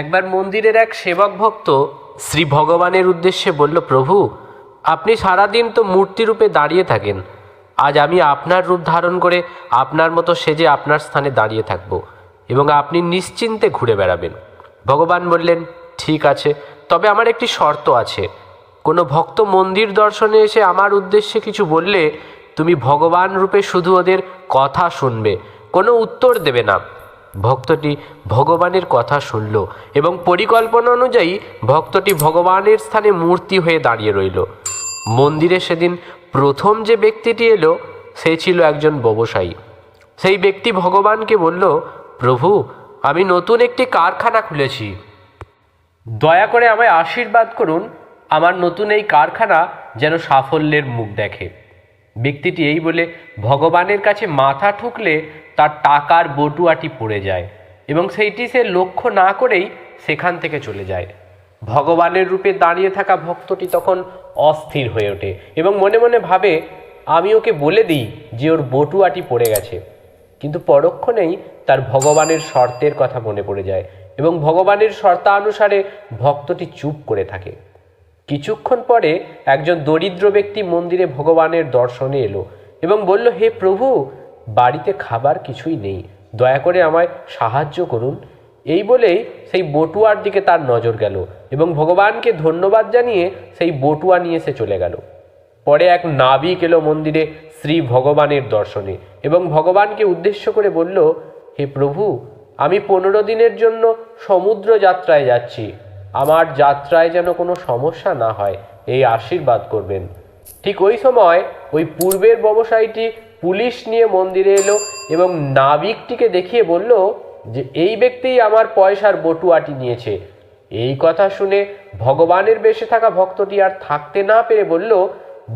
একবার মন্দিরের এক সেবক ভক্ত শ্রী ভগবানের উদ্দেশ্যে বলল, প্রভু, আপনি সারাদিন তো মূর্তিরূপে দাঁড়িয়ে থাকেন। আজ আমি আপনার রূপ ধারণ করে আপনার মতো সেজে আপনার স্থানে দাঁড়িয়ে থাকব এবং আপনি নিশ্চিন্তে ঘুরে বেড়াবেন। ভগবান বললেন, ঠিক আছে, তবে আমার একটি শর্ত আছে। কোনো ভক্ত মন্দির দর্শনে এসে আমার উদ্দেশ্যে কিছু বললে, তুমি ভগবান রূপে শুধু ওদের কথা শুনবে, কোনো উত্তর দেবে না। ভক্তটি ভগবানের কথা শুনল এবং পরিকল্পনা অনুযায়ী ভক্তটি ভগবানের স্থানে মূর্তি হয়ে দাঁড়িয়ে রইল। মন্দিরে সেদিন প্রথম যে ব্যক্তিটি এলো, সে ছিল একজন ব্যবসায়ী। সেই ব্যক্তি ভগবানকে বলল, প্রভু, আমি নতুন একটি কারখানা খুলেছি। দয়া করে আমায় আশীর্বাদ করুন, আমার নতুন এই কারখানা যেন সাফল্যের মুখ দেখে। ব্যক্তিটি এই বলে ভগবানের কাছে মাথা ঠুকলে তার টাকার বটুয়াটি পড়ে যায় এবং সেইটি সে লক্ষ্য না করেই সেখান থেকে চলে যায়। ভগবানের রূপে দাঁড়িয়ে থাকা ভক্তটি তখন অস্থির হয়ে ওঠে এবং মনে মনে ভাবে, আমি ওকে বলে দিই যে ওর বটুয়াটি পড়ে গেছে। কিন্তু পরক্ষণেই তার ভগবানের শর্তের কথা মনে পড়ে যায় এবং ভগবানের শর্তানুসারে ভক্তটি চুপ করে থাকে। কিছুক্ষণ পরে একজন দরিদ্র ব্যক্তি মন্দিরে ভগবানের দর্শনে এলো এবং বলল, হে প্রভু বাড়িতে খাবার কিছুই নেই। দয়া করে আমায় সাহায্য করুন। এই বলেই সেই বটুয়ার দিকে তার নজর গেল এবং ভগবানকে ধন্যবাদ জানিয়ে সেই বটুয়া নিয়ে সে চলে গেল। পরে এক নাবিক এলো মন্দিরে শ্রী ভগবানের দর্শনে এবং ভগবানকে উদ্দেশ্য করে বলল, হে প্রভু, আমি পনেরো দিনের জন্য সমুদ্র যাত্রায় যাচ্ছি। আমার যাত্রায় যেন কোনো সমস্যা না হয়, এই আশীর্বাদ করবেন। ঠিক ওই সময় ওই পূর্বের ব্যবসায়ীটি পুলিশ নিয়ে মন্দিরে এলো এবং নাবিকটিকে দেখিয়ে বলল যে এই ব্যক্তিই আমার পয়সার বটুয়াটি নিয়েছে। এই কথা শুনে ভগবানের বেশে থাকা ভক্তটি আর থাকতে না পেরে বলল,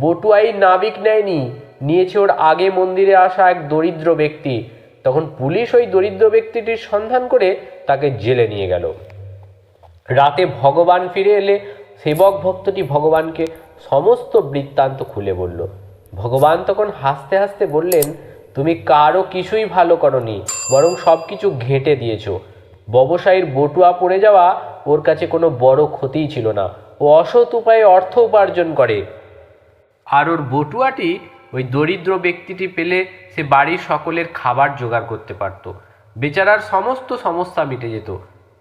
বটুয়াই নাবিক নেয়নি, নিয়েছে ওর আগে মন্দিরে আসা এক দরিদ্র ব্যক্তি। তখন পুলিশ ওই দরিদ্র ব্যক্তিটির সন্ধান করে তাকে জেলে নিয়ে গেল। রাতে ভগবান ফিরে এলে সেবক ভক্তটি ভগবানকে সমস্ত বৃত্তান্ত খুলে বলল ভগবান তখন হাসতে হাসতে বললেন, তুমি কারও কিছুই ভালো করনি, বরং সব কিছু ঘেঁটে দিয়েছ। ব্যবসায়ীর বটুয়া পড়ে যাওয়া ওর কাছে কোনো বড় ক্ষতিই ছিল না। ও অসৎ উপায়ে অর্থ উপার্জন করে। আর ওর বটুয়াটি ওই দরিদ্র ব্যক্তিটি পেলে সে বাড়ির সকলের খাবার জোগাড় করতে পারত। বেচারার সমস্ত সমস্যা মিটে যেত।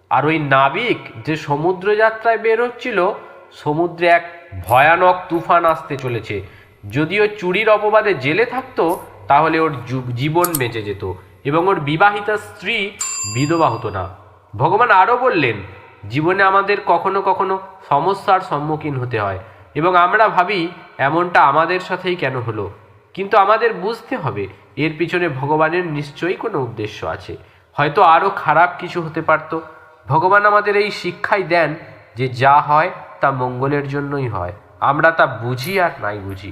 আর ওই নাবিক যে সমুদ্র যাত্রায় বের হচ্ছিল সমুদ্রে এক ভয়ানক তুফান আসতে চলেছে। যদিও চুরির অপবাদে জেলে থাকতো, তাহলে ওর জীবন বেঁচে যেত এবং ওর বিবাহিতা স্ত্রী বিধবা হতো না। ভগবান আরও বললেন, জীবনে আমাদের কখনো কখনো সমস্যার সম্মুখীন হতে হয় এবং আমরা ভাবি, এমনটা আমাদের সাথেই কেন হলো? কিন্তু আমাদের বুঝতে হবে, এর পিছনে ভগবানের নিশ্চয়ই কোনো উদ্দেশ্য আছে। হয়তো আরও খারাপ কিছু হতে পারত। ভগবান আমাদের এই শিক্ষাই দেন যে যা হয় তা মঙ্গলের জন্যই হয়। আমরা তা বুঝি আর নাই বুঝি।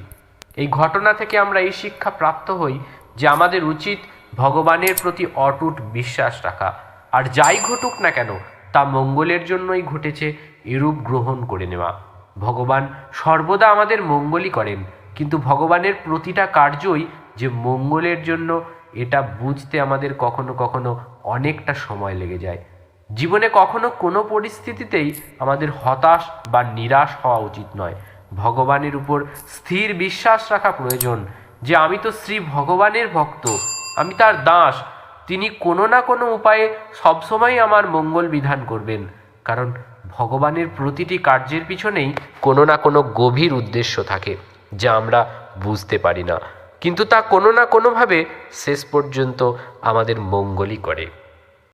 এই ঘটনা থেকে আমরা এই শিক্ষা প্রাপ্ত হই যে আমাদের উচিত ভগবানের প্রতি অটুট বিশ্বাস রাখা। আর যাই ঘটুক না কেন, তা মঙ্গলের জন্যই ঘটেছে, এরূপ গ্রহণ করে নেওয়া। ভগবান সর্বদা আমাদের মঙ্গলই করেন, কিন্তু ভগবানের প্রতিটা কার্যই যে মঙ্গলের জন্য, এটা বুঝতে আমাদের কখনো কখনো অনেকটা সময় লেগে যায়। জীবনে কখনো কোনো পরিস্থিতিতেই আমাদের হতাশ বা নিরাশ হওয়া উচিত নয়। ভগবানের উপর স্থির বিশ্বাস রাখা প্রয়োজন যে আমি তো শ্রী ভগবানের ভক্ত, আমি তার দাস, তিনি কোনো না কোনো উপায়ে সবসময় আমার মঙ্গল বিধান করবেন। কারণ ভগবানের প্রতিটি কার্যের পিছনেই কোনো না কোনো গভীর উদ্দেশ্য থাকে, যা আমরা বুঝতে পারি না। কিন্তু তা কোনো না কোনোভাবে শেষ পর্যন্ত আমাদের মঙ্গলই করে।